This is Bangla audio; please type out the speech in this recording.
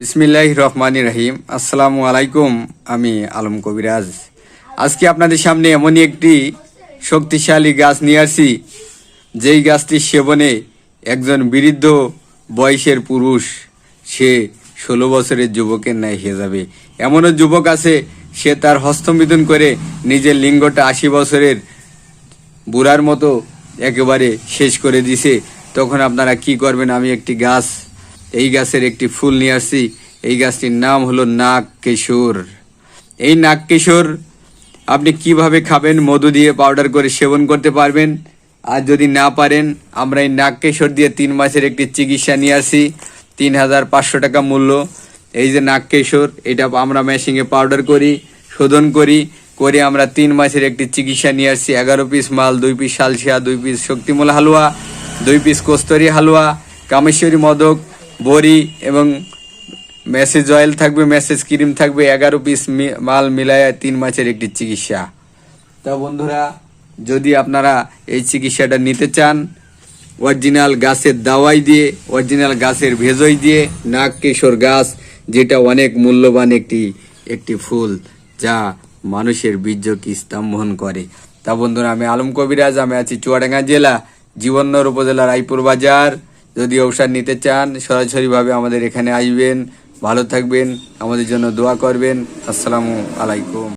বিসমিল্লাহ রহমানি রহিম। আসসালামু আলাইকুম, আমি আলম কবিরাজ। আজকে আপনাদের সামনে এমনই একটি শক্তিশালী গাছ নিয়ে আসি যেই গাছটির সেবনে একজন বৃদ্ধ বয়সের পুরুষ, সে ষোলো বছরের যুবকের ন্যায় হয়ে যাবে। এমনও যুবক আছে, সে তার হস্তমিথুন করে নিজের লিঙ্গটা আশি বছরের বুড়ার মতো একেবারে শেষ করে দিছে। তখন আপনারা কি করবেন? আমি একটি গাছ এই গাছের একটি ফুল নিয়ে আসছি। এই গাছটির নাম হলো নাগ কেশর এই নাগ কেশর আপনি কীভাবে খাবেন, মধু দিয়ে পাউডার করে সেবন করতে পারবেন? আর যদি না পারেন, আমরা এই নাগ কেশর দিয়ে তিন মাসের একটি চিকিৎসা নিয়ে আসি তিন হাজার পাঁচশো টাকা মূল্য। এই যে নাগ কেশর এটা আমরা মেশিনে পাউডার করি, শোধন করি, করে আমরা তিন মাসের একটি চিকিৎসা নিয়ে আসছি। এগারো পিস মাল, দুই পিস সালসিয়া দুই পিস শক্তিমূল হালুয়া, দুই পিস কস্তরি হালুয়া, কামেশ্বরী মদক বড়ি এবং মেসেজ অয়েল থাকবে, মেসেজ ক্রিম থাকবে, এগারো পিস মাল মিলায় তিন মাসের একটি চিকিৎসা। তা বন্ধুরা, যদি আপনারা এই চিকিৎসাটা নিতে চান, অরিজিনাল গাছের দাওয়াই দিয়ে, অরিজিনাল গাছের ভেজই দিয়ে নাগ কেশর গাছ, যেটা অনেক মূল্যবান একটি একটি ফুল যা মানুষের বীর্যকে স্তম্ভন করে। তা বন্ধুরা, আমি আলম কবিরাজ, আমি আছি চুয়াডাঙ্গা জেলা, জীবননগর উপজেলা রায়পুর বাজার। যদি অবসর নিতে চান, সরাসরিভাবে আমাদের এখানে আসবেন। ভালো থাকবেন, আমাদের জন্য দোয়া করবেন। আসসালামু আলাইকুম।